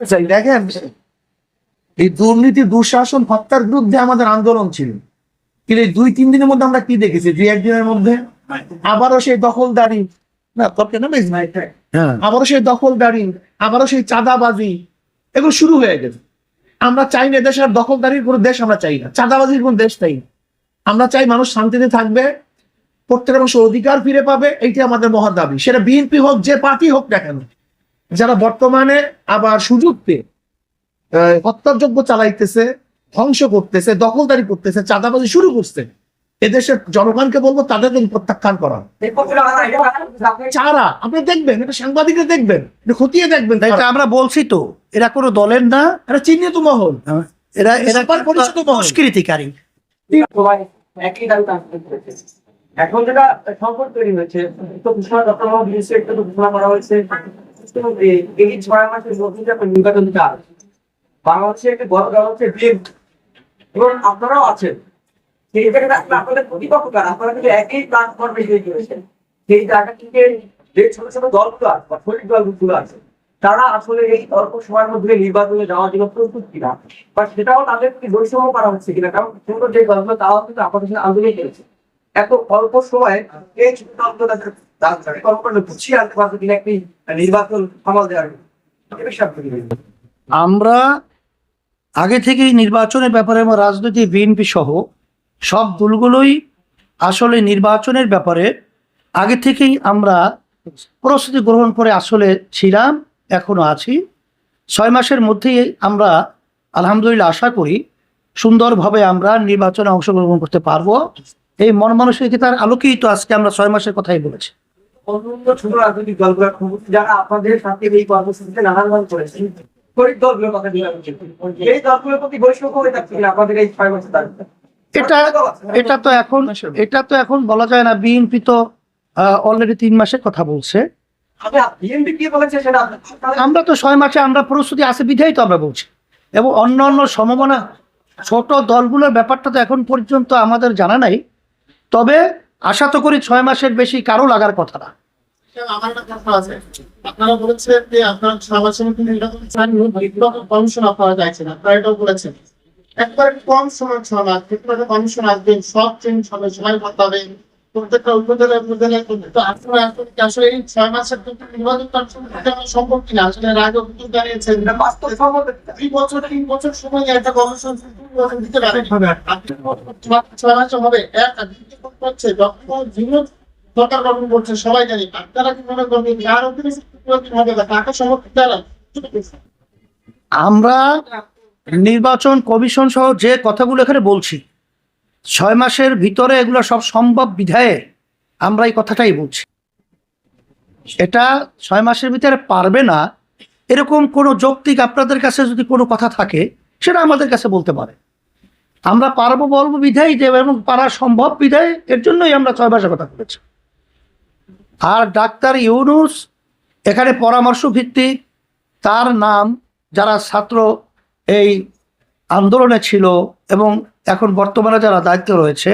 চাই দেখেন এই দুর্নীতি দুঃশাসন হত্যার বিরুদ্ধে আমাদের আন্দোলন ছিল। কিন্তু এই দুই তিন দিনের মধ্যে আমরা কি দেখেছি? দুই একদিনের মধ্যে? আবারও সেই দখলদারি না না নাই, হ্যাঁ। আবারও সেই দখলদারি আবারও সেই চাঁদাবাজি এগুলো শুরু হয়ে গেছে। আমরা চাই না দেশের দখলদারির কোনো দেশ আমরা চাই না। চাঁদাবাজির কোনো দেশ চাই না। আমরা চাই মানুষ শান্তিতে থাকবে প্রত্যেকের মানুষ অধিকার ফিরে পাবে এইটা আমাদের মহা দাবি। সেটা বিএনপি হোক যে পার্টি হোক না কেন যারা বর্তমানে আবার সুযোগ পেয়ে হত্যাযজ্ঞ চালাইতেছে ধ্বংস করতেছে দখলদারি করতেছে চাঁদাবাজি শুরু করছে এদেশের জনগণকে বলব তাদেরকে প্রত্যাখ্যান করা। চারা আপনি দেখবেন এটা সাংবাদিকরা দেখবেন এটা খতিয়ে দেখবেন এটা আমরা বলছি তো এরা কোনো দলের না। এটা চিহ্নিত মহল। এরা এরা সুপার পরিচিত সংস্কৃতিকারী। এখন যেটা সংকট তৈরি তো ঘোষণা ঘোষণা করা হয়েছে। তো এই- ছয় মাসের মধ্যে আসবে, বাংলাদেশে একটা বড় দল হচ্ছে এবং আপনারাও আছেন। সেই জায়গাটা আপনাদের প্রতিপক্ষ আপনারা কিন্তু একই প্ল্যাটফর্মে সেই জায়গা থেকে যে ছোট ছোট দলগুলো আছে বা শরিক দলগুলো আছে তারা আসলে এই অল্প সময়ের মধ্যে নির্বাচনে যাওয়ার জন্য প্রস্তুত কিনা বা সেটাও তাদের বৈষম্য করা হচ্ছে কিনা কারণ ছোট যে দলগুলো তাও কিন্তু আপনাদের সাথে আন্দোলন করেছে। এত অল্প সময়ে এই? আমরা আগে থেকেই নির্বাচনের ব্যাপারে আমার রাজনৈতিক বিএনপি সহ সব দলগুলোই আসলে নির্বাচনের ব্যাপারে আগে থেকেই আমরা প্রস্তুতি গ্রহণ করে আসলে ছিলাম, এখনও আছি। ছয় মাসের মধ্যেই আমরা আলহামদুলিল্লাহ আশা করি সুন্দরভাবে আমরা নির্বাচনে অংশগ্রহণ করতে পারব। এই মন মানসিকতার আলোকেই তো আজকে আমরা ছয় মাসের কথাই বলেছি। ছোট রাজনৈতিক যারা আপনাদের সাথে এই কর্মসূচিতে নানান করেছে। এটা এটা তো এখন এটা তো এখন বলা যায় না বিএনপি তো অলরেডি তিন মাসের কথা বলছে। আপনাদের- আমরা তো ছয় মাসে আমরা প্রস্তুতি আছে বিধাই তো আমরা বলছি। এবং অন্য অন্য সম্ভাবনা ছোট দলগুলোর ব্যাপারটা তো এখন পর্যন্ত আমাদের জানা নাই। তবে আশা তো করি ছয় মাসের বেশি কারও লাগার কথা না। আমার প্রশ্ন আছে আপনারা বলেছেন যে আপনারা ছয় মাসের মধ্যে নির্বাচন চান কমিশন আপনারা চাইছেন আপনারা এটাও বলেছেন। একবার কম সময় ছয় মাস কমিশন আসবেন, সব চেঞ্জ হবে, সবাই পাতাবে প্রত্যেকটা উপজেলায় উপজেলায় করবে। আপনারা আসলে এই ছয় মাসের মধ্যে নির্বাচন কমিশন করতে আমার সম্ভব কিনা? আসলে এর আগে অভিযোগ জানিয়েছেন এটা বাস্তব সম্মত দুই বছর তিন বছর সময় একটা কমিশন দিতে পারে ছয় মাসে হবে। এক আর দ্বিতীয় কথা হচ্ছে যখন বিভিন্ন সরকার গঠন করছে সবাই জানি আপনারা কি মনে করবেন যার অধীনে হবে তাকে সমর্থন দ্বারা আমরা নির্বাচন কমিশন সহ যে কথাগুলো এখানে বলছি ছয় মাসের ভিতরে এগুলো সব সম্ভব বিধায়ে আমরা এই কথাটাই বলছি। এটা ছয় মাসের ভিতরে পারবে না, এরকম কোনো যৌক্তিক আপনাদের কাছে যদি কোনো কথা থাকে, সেটা আমাদের কাছে বলতে পারে। আমরা পারব বলব বিধায় যে, এবং পারা সম্ভব বিধায় এর জন্যই আমরা ছয় মাসের কথা বলেছি। আর ডাক্তার ইউনুস এখানে পরামর্শ ভিত্তিক তার নাম যারা ছাত্র এই আন্দোলনে ছিল এবং এখন বর্তমানে যারা দায়িত্ব রয়েছে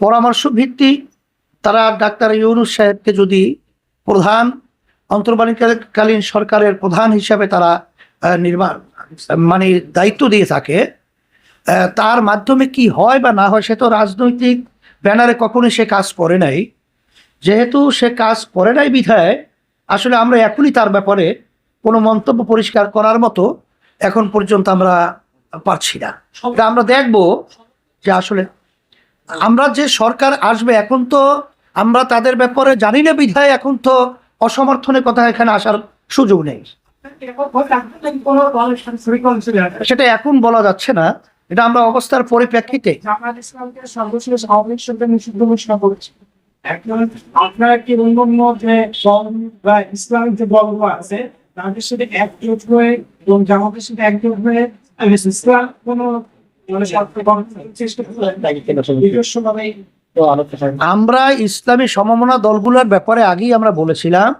পরামর্শ ভিত্তিক তারা ডাক্তার ইউনুস সাহেবকে যদি প্রধান, অন্তর্বাণীকালীন সরকারের প্রধান হিসাবে তারা নির্মাণ মানে দায়িত্ব দিয়ে থাকে তার মাধ্যমে কি হয় বা না হয় সে তো রাজনৈতিক ব্যানারে কখনোই সে কাজ করে নাই। যেহেতু সে কাজ করে নাই বিধায়, আসলে আমরা এখনই তার ব্যাপারে কোনো মন্তব্য পরিষ্কার করার মতো এখন পর্যন্ত আমরা পারছি না। আমরা দেখব যে আসলে আমরা যে সরকার আসবে, এখন তো আমরা তাদের ব্যাপারে জানি না বিধায়, এখন তো অসমর্থনের কথা এখানে আসার সুযোগ নেই। সেটা এখন বলা যাচ্ছে না, এটা আমরা অবস্থার পরিপ্রেক্ষিতে। আপনারা কি অন্যান্য যে ইসলামিক যে আছে সাথে হয়ে এবং সাথে হয়ে কোনো মানে আমরা ইসলামী সমমনা দলগুলোর ব্যাপারে আগেই আমরা বলেছিলাম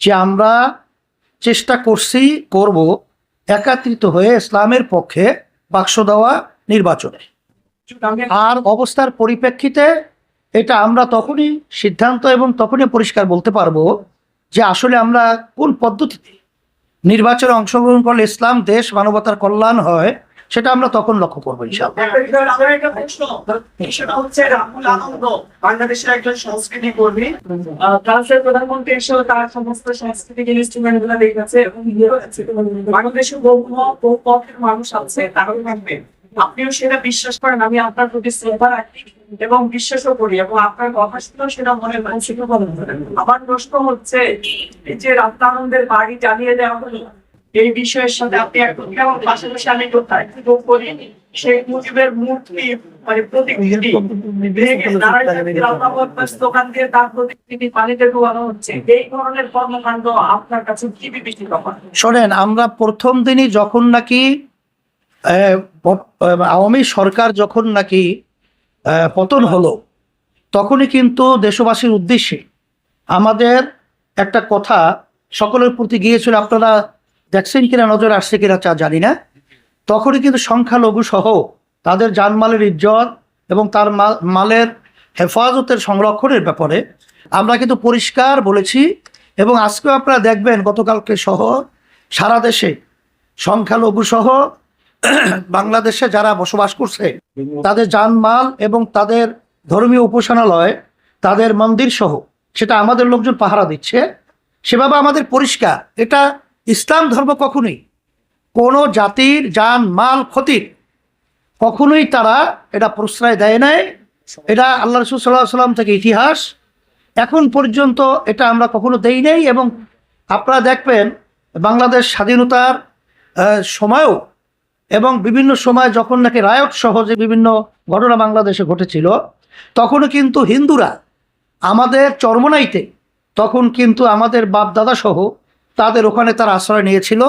যে আমরা চেষ্টা করছি করব একাত্রিত হয়ে ইসলামের পক্ষে বাক্স দেওয়া নির্বাচনে। আর অবস্থার পরিপ্রেক্ষিতে এটা আমরা তখনই সিদ্ধান্ত এবং তখনই পরিষ্কার বলতে পারব যে আসলে আমরা কোন পদ্ধতিতে নির্বাচনে অংশগ্রহণ করলে ইসলাম, দেশ, মানবতার কল্যাণ হয়, সেটা আমরা তখন লক্ষ্য করব বাংলাদেশের প্রধানমন্ত্রী তার সমস্তগুলো পক্ষের মানুষ আছে আপনিও সেটা বিশ্বাস করেন, আমি আপনার প্রতি শ্রদ্ধা রাখি। এবং বিশ্বাসও করি এবং আপনার কথা শুনেও সেটা মনে মানসিক আমার প্রশ্ন হচ্ছে, এই যে রাত্রানন্দের বাড়ি জ্বালিয়ে দেওয়া হলো, এই বিষয়ের সাথে আপনি একদম কেমন? পাশাপাশি আমি তারিখ করি শেখ মুজিবের মূর্তি মানে প্রতিকৃতি দোকান দিয়ে তার প্রতিকৃতি পানিতে ডুবানো হচ্ছে। এই ধরনের কর্মকাণ্ড আপনার কাছে কি বিবেচিত শোনেন, আমরা প্রথম দিনই যখন নাকি আওয়ামী সরকার যখন নাকি পতন হলো। তখনই কিন্তু দেশবাসীর উদ্দেশ্যে আমাদের একটা কথা সকলের প্রতি গিয়েছিল, আপনারা দেখছেন কিনা, নজর আসছে কিনা তা জানি না। তখনই কিন্তু সংখ্যালঘু সহ তাদের জানমালের ইজ্জত এবং তার মাল- মালের হেফাজতের সংরক্ষণের ব্যাপারে আমরা কিন্তু পরিষ্কার বলেছি এবং আজকেও আপনারা দেখবেন গতকালকে সহ সারা দেশে সংখ্যালঘু সহ বাংলাদেশে যারা বসবাস করছে তাদের জানমাল এবং তাদের ধর্মীয় উপাসনালয়, তাদের মন্দির সহ, সেটা আমাদের লোকজন পাহারা দিচ্ছে। সেভাবে আমাদের পরিষ্কার। এটা ইসলাম ধর্ম কখনোই, কোনো জাতির জান, মাল, ক্ষতির কখনোই তারা এটা প্রশ্রয় দেয় নাই। এটা আল্লাহ রসুল সাল্লাহ সাল্লাম থেকে ইতিহাস। এখন পর্যন্ত এটা আমরা কখনো দেই নাই এবং আপনারা দেখবেন বাংলাদেশ স্বাধীনতার সময়ও এবং বিভিন্ন সময় যখন নাকি রায়ট সহজে বিভিন্ন ঘটনা বাংলাদেশে ঘটেছিল, তখনও কিন্তু হিন্দুরা আমাদের চর্মনাইতে, তখন কিন্তু আমাদের বাপ দাদা সহ তাদের ওখানে তারা আশ্রয় নিয়েছিল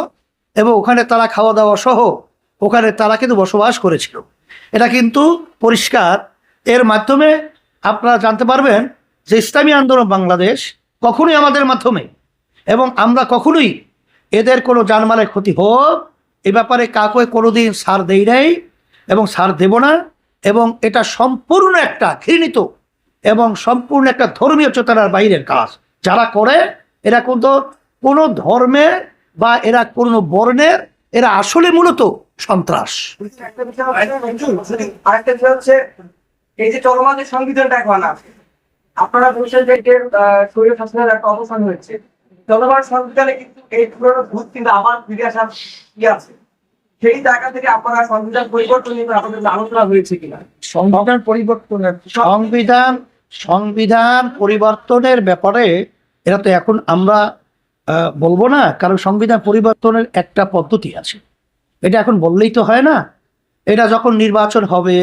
এবং ওখানে তারা খাওয়া দাওয়া সহ ওখানে তারা কিন্তু বসবাস করেছিল। এটা কিন্তু পরিষ্কার। এর মাধ্যমে আপনারা জানতে পারবেন যে ইসলামী আন্দোলন বাংলাদেশ কখনোই আমাদের মাধ্যমে এবং আমরা কখনোই এদের কোনো জানমালের ক্ষতি হোক এ ব্যাপারে কাউকে কোনোদিন সার দেই নাই এবং সার দেব না এবং এটা সম্পূর্ণ একটা ঘৃণিত এবং সম্পূর্ণ একটা ধর্মীয় চেতনার বাইরের কাজ। যারা করে, এরা কিন্তু কোনো ধর্মে বা এরা কোনো বর্ণের এরা আসলে মূলত সন্ত্রাস। আরেকটা বিষয় হচ্ছে, এই যে চলমান সংবিধানটা এখন আছে, আপনারা বলছেন যে এর শরীর শাসনের একটা অবসান হয়েছে। চলমান সংবিধানে কিন্তু এই পুরোনো ভূত কিন্তু আবার ফিরে আসার কি আছে। সেই জায়গা থেকে আপনারা সংবিধান পরিবর্তন নিয়ে আপনাদের আলোচনা হয়েছে কিনা? সংবিধান পরিবর্তনের সংবিধান সংবিধান পরিবর্তনের ব্যাপারে এটা তো এখন আমরা আহ, বলব না কারণ সংবিধান পরিবর্তনের একটা পদ্ধতি আছে। এটা এখন বললেই তো হয় না। এটা যখন নির্বাচন হবে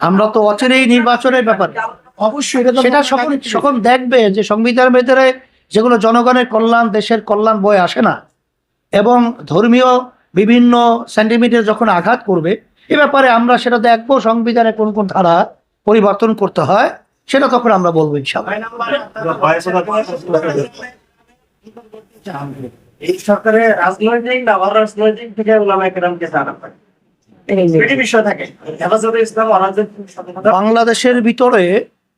আমরা তো অচেরেই নির্বাচনের ব্যাপারে। অবশ্যই সেটা সকল সকল দেখবে যে সংবিধানের ভেতরে যেগুলো জনগণের কল্যাণ দেশের কল্যাণ বয়ে আসে না। এবং ধর্মীয় বিভিন্ন সেন্টিমিটার যখন আঘাত করবে এ ব্যাপারে আমরা সেটা দেখব সংবিধানে কোন কোন ধারা পরিবর্তন করতে হয় সেটা তখন আমরা বলব ইনশাল্লাহ এই রাজনৈতিক না অরাজনৈতিক থেকে। জানা বাংলাদেশের ভিতরে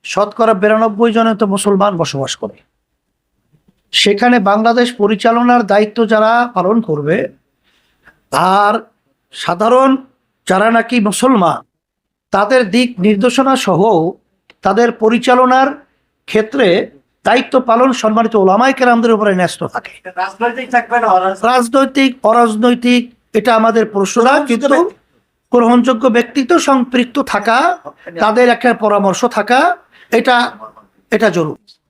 শতকরা বিরানব্বই জনে তো মুসলমান বসবাস করে। সেখানে বাংলাদেশ পরিচালনার দায়িত্ব যারা পালন করবে আর সাধারণ যারা নাকি মুসলমান তাদের দিক নির্দেশনা সহ তাদের পরিচালনার ক্ষেত্রে দায়িত্ব পালন সম্মানিত ওলামাই কেরামদের উপরে ন্যস্ত থাকে। রাজনৈতিক অরাজনৈতিক এটা আমাদের প্রশ্ন না কিন্তু গ্রহণযোগ্য ব্যক্তিত্ব সম্পৃক্ত থাকা তাদের একটা পরামর্শ থাকা এটা এটা জরুরি।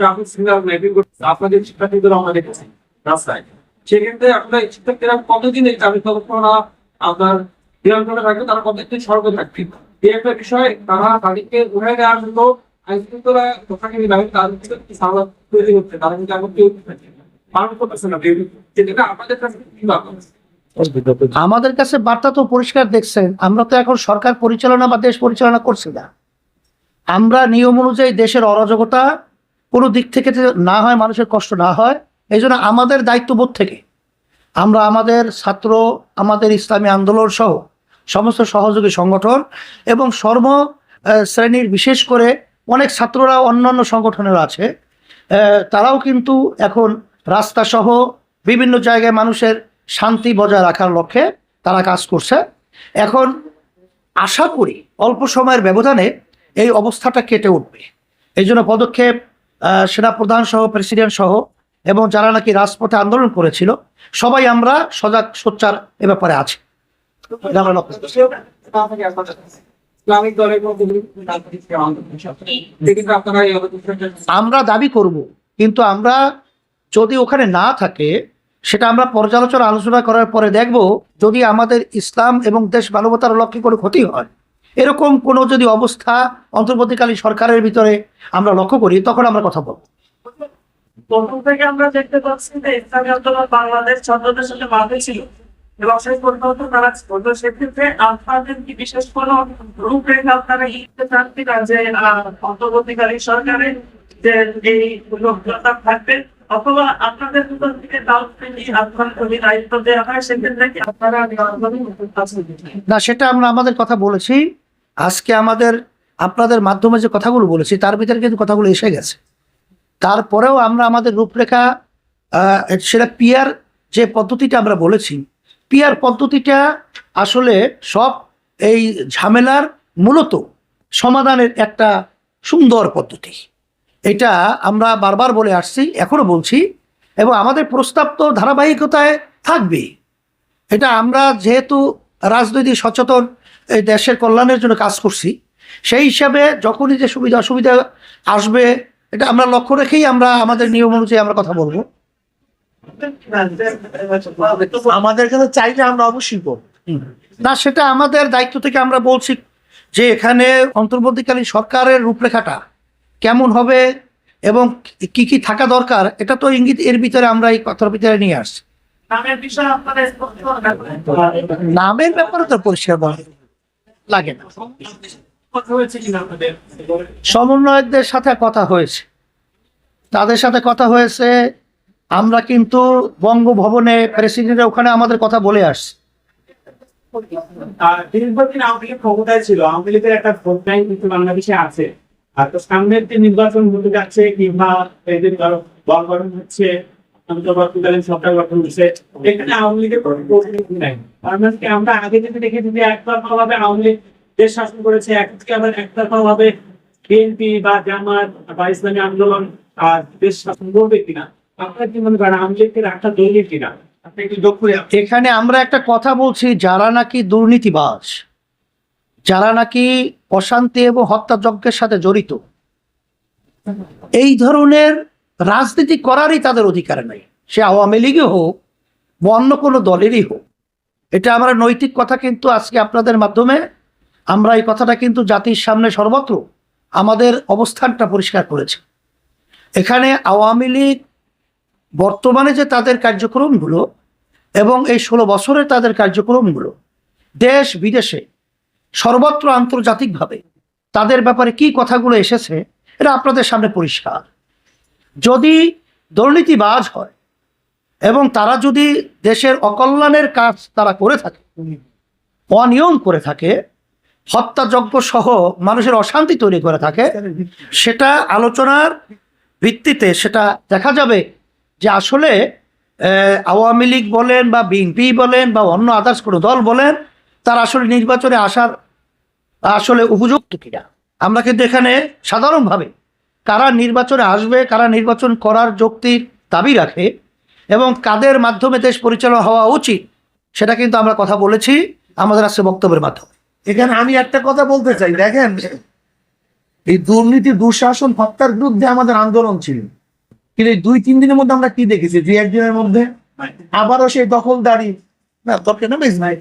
ট্রাফিক সিগন্যাল আপনাদের শিক্ষার্থীদের আমরা দেখেছি রাস্তায়। সেক্ষেত্রে আপনার শিক্ষার্থীরা কতদিন এই ট্রাফিক আপনার নিয়ন্ত্রণে থাকবে তারা কতদিন সড়কে থাকবে? এই একটা বিষয়, তারা তাদেরকে ধরে নেওয়ার জন্য আইন শৃঙ্খলা রক্ষাকে নিলামে তাদের থেকে কি সামলা তৈরি হচ্ছে তারা কিন্তু এখন কেউ পালন করতেছে না। যেটা আমাদের কাছে কি আমাদের কাছে বার্তা তো পরিষ্কার দেখছেন। আমরা তো এখন সরকার পরিচালনা বা দেশ পরিচালনা করছি না। আমরা নিয়ম অনুযায়ী দেশের অরাজকতা কোনো দিক থেকে না হয়, মানুষের কষ্ট না হয়, এই জন্য আমাদের দায়িত্ববোধ থেকে আমরা আমাদের ছাত্র, আমাদের ইসলামী আন্দোলন সহ সমস্ত সহযোগী সংগঠন এবং সর্ব শ্রেণির বিশেষ করে অনেক ছাত্ররা, অন্যান্য সংগঠনের আছে তারাও কিন্তু এখন রাস্তা সহ বিভিন্ন জায়গায় মানুষের শান্তি বজায় রাখার লক্ষ্যে তারা কাজ করছে। এখন আশা করি অল্প সময়ের ব্যবধানে এই অবস্থাটা কেটে উঠবে। এই জন্য পদক্ষেপ সেনাপ্রধান সহ প্রেসিডেন্ট সহ এবং যারা নাকি রাজপথে আন্দোলন করেছিল, সবাই আমরা সজাগ, সোচ্চার এ ব্যাপারে আছি। আমরা দাবি করব, কিন্তু আমরা যদি ওখানে না থাকে, সেটা আমরা পর্যালোচনা আলোচনা করার পরে দেখব যদি আমাদের ইসলাম এবং দেশ মানবতার লক্ষ্যে কোনো ক্ষতি হয়। এরকম কোনো যদি অবস্থা অন্তর্বর্তীকালীন সরকারের ভিতরে আমরা লক্ষ্য করি, তখন আমরা কথা বলব। থেকে আমরা দেখতে পাচ্ছি যে বাংলাদেশ সাথে ছিল এবং তারা সেক্ষেত্রে কি বিশেষ কোনো যে সরকারের যে এই থাকবে? অথবা আপনাদের না, সেটা আমরা আমাদের কথা বলেছি। আজকে আমাদের, আপনাদের মাধ্যমে যে কথাগুলো বলেছি, তার ভিতরে কিন্তু কথাগুলো এসে গেছে। তারপরেও আমরা আমাদের রূপরেখা সেটা পিয়ার যে পদ্ধতিটা আমরা বলেছি, পিয়ার পদ্ধতিটা আসলে সব এই ঝামেলার মূলত সমাধানের একটা সুন্দর পদ্ধতি। এটা আমরা বারবার বলে আসছি এখনও বলছি এবং আমাদের প্রস্তাব তো ধারাবাহিকতায় থাকবে এটা আমরা যেহেতু রাজনৈতিক সচেতন এই দেশের কল্যাণের জন্য কাজ করছি সেই হিসাবে যখনই যে সুবিধা অসুবিধা আসবে এটা আমরা লক্ষ্য রেখেই আমরা আমাদের নিয়ম অনুযায়ী আমরা কথা বলব। আমাদের কাছে চাইলে আমরা অবশ্যই করব। না সেটা আমাদের দায়িত্ব থেকে আমরা বলছি যে এখানে অন্তর্বর্তীকালীন সরকারের রূপরেখাটা কেমন হবে এবং কি কি থাকা দরকার এটা তো ইঙ্গিত এর ভিতরে আমরা এই কথার ভিতরে নিয়ে আসছি। নামের ব্যাপারে তো পরিষ্কার বলা লাগে না। সমন্বয়কদের সাথে কথা হয়েছে। তাদের সাথে কথা হয়েছে। আমরা কিন্তু বঙ্গভবনে প্রেসিডেন্টের ওখানে আমাদের কথা বলে আসছি। আর দীর্ঘদিন আওয়ামী লীগ ক্ষমতায় ছিল। আওয়ামী লীগের একটা ভোট ব্যাংক কিন্তু বাংলাদেশে আছে। সামনের যে নির্বাচন হতে যাচ্ছে কিংবা এই যে হচ্ছে এখানে মানে আমরা আন্দোলন আর দেশ শাসন করবে আপনারা কি মনে করেন এখানে আমরা একটা কথা বলছি, যারা নাকি দুর্নীতিবাজ যারা নাকি অশান্তি এবং হত্যাযজ্ঞের সাথে জড়িত, এই ধরনের রাজনীতি করারই তাদের অধিকার নেই। সে আওয়ামী লীগই হোক বা অন্য কোনো দলেরই হোক। এটা আমরা নৈতিক কথা কিন্তু আজকে আপনাদের মাধ্যমে, আমরা এই কথাটা কিন্তু জাতির সামনে সর্বত্র আমাদের অবস্থানটা পরিষ্কার করেছি। এখানে আওয়ামী লীগ বর্তমানে যে তাদের কার্যক্রমগুলো এবং এই ষোলো বছরের তাদের কার্যক্রমগুলো দেশ বিদেশে সর্বত্র আন্তর্জাতিকভাবে। তাদের ব্যাপারে কি কথাগুলো এসেছে, এটা আপনাদের সামনে পরিষ্কার। যদি দুর্নীতিবাজ হয় এবং তারা যদি দেশের অকল্যাণের কাজ তারা করে থাকে, অনিয়ম করে থাকে, হত্যাযজ্ঞ সহ মানুষের অশান্তি তৈরি করে থাকে, সেটা আলোচনার ভিত্তিতে সেটা দেখা যাবে যে আসলে আওয়ামী লীগ বলেন বা বিএনপি বলেন বা অন্য আদার্স কোনো দল বলেন তার আসলে নির্বাচনে আসার আসলে উপযুক্ত কিনা? আমরা কিন্তু এখানে সাধারণভাবে কারা নির্বাচনে আসবে, কারা নির্বাচন করার যুক্তির দাবি রাখে এবং কাদের মাধ্যমে দেশ পরিচালনা হওয়া উচিত, সেটা কিন্তু আমরা কথা বলেছি আমাদের আজকে বক্তব্যের মাধ্যমে। এখানে আমি একটা কথা বলতে চাই, দেখেন, এই দুর্নীতি, দুঃশাসন, হত্যার বিরুদ্ধে আমাদের আন্দোলন ছিল। কিন্তু এই দুই, তিন দিনের মধ্যে আমরা কি দেখেছি? দুই, একদিনের মধ্যে? আবারও সেই দখলদারি না নাই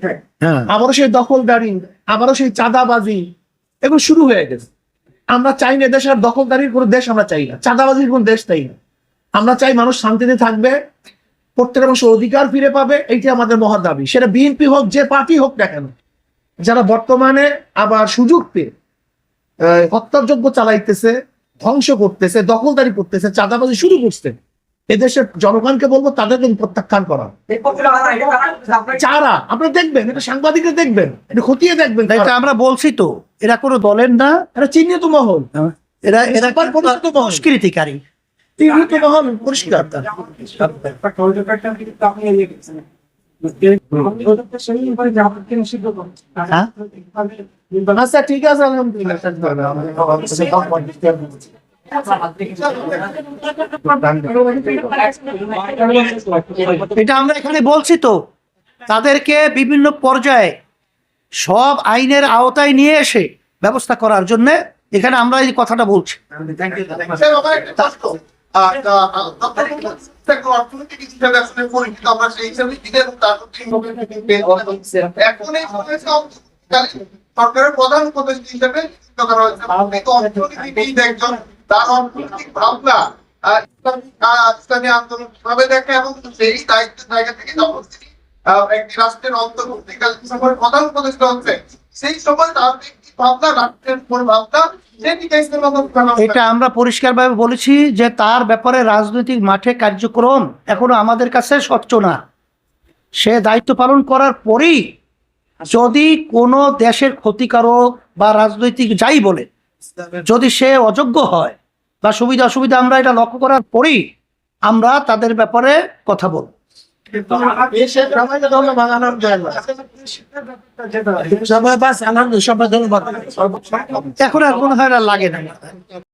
হ্যাঁ। আবারও সেই দখলদারি আবারও সেই চাঁদাবাজি এগুলো শুরু হয়ে গেছে। আমরা চাই না দেশের দখলদারির কোনো দেশ আমরা চাই না। চাঁদাবাজির কোনো দেশ চাই না। আমরা চাই মানুষ শান্তিতে থাকবে প্রত্যেক মানুষ অধিকার ফিরে পাবে এইটা আমাদের মহা দাবি। সেটা বিএনপি হোক যে পার্টি হোক না কেন যারা বর্তমানে আবার সুযোগ পেয়ে আহ, হত্যাযজ্ঞ চালাইতেছে ধ্বংস করতেছে দখলদারি করতেছে চাঁদাবাজি শুরু করছে এদেশের জনগণকে বলব তাদেরকে প্রত্যাখ্যান করা। চারা আপনারা দেখবেন এটা সাংবাদিকরা দেখবেন এটা খতিয়ে দেখবেন এটা আমরা বলছি তো এরা কোনো দলের না। এটা চিহ্নিত মহল। এরা এরা। সংস্কৃতিকারী। চিহ্নিত মহল পরিষ্কার। হ্যাঁ? আচ্ছা ঠিক আছে আলহামদুলিল্লাহ। এটা আমরা এখানে বলছি তো, তাদেরকে বিভিন্ন পর্যায়ে সব আইনের আওতায় নিয়ে এসে ব্যবস্থা করার জন্য এখানে আমরা এই কথাটা বলছি। সরকারের প্রধান উপদেষ্টা হিসেবে তার আন্দোলন দেখে সেই দায়িত্বের সেই এটা আমরা পরিষ্কারভাবে বলেছি যে তার ব্যাপারে রাজনৈতিক মাঠে কার্যক্রম এখনও আমাদের কাছে স্বচ্ছ না। সে দায়িত্ব পালন করার পরেই যদি কোনো দেশের ক্ষতিকারক বা রাজনৈতিক যাই বলে, যদি সে অযোগ্য হয় বা সুবিধা অসুবিধা আমরা এটা লক্ষ্য করার পরেই আমরা তাদের ব্যাপারে কথা বলব। এখন আর মনে হয় না লাগে না।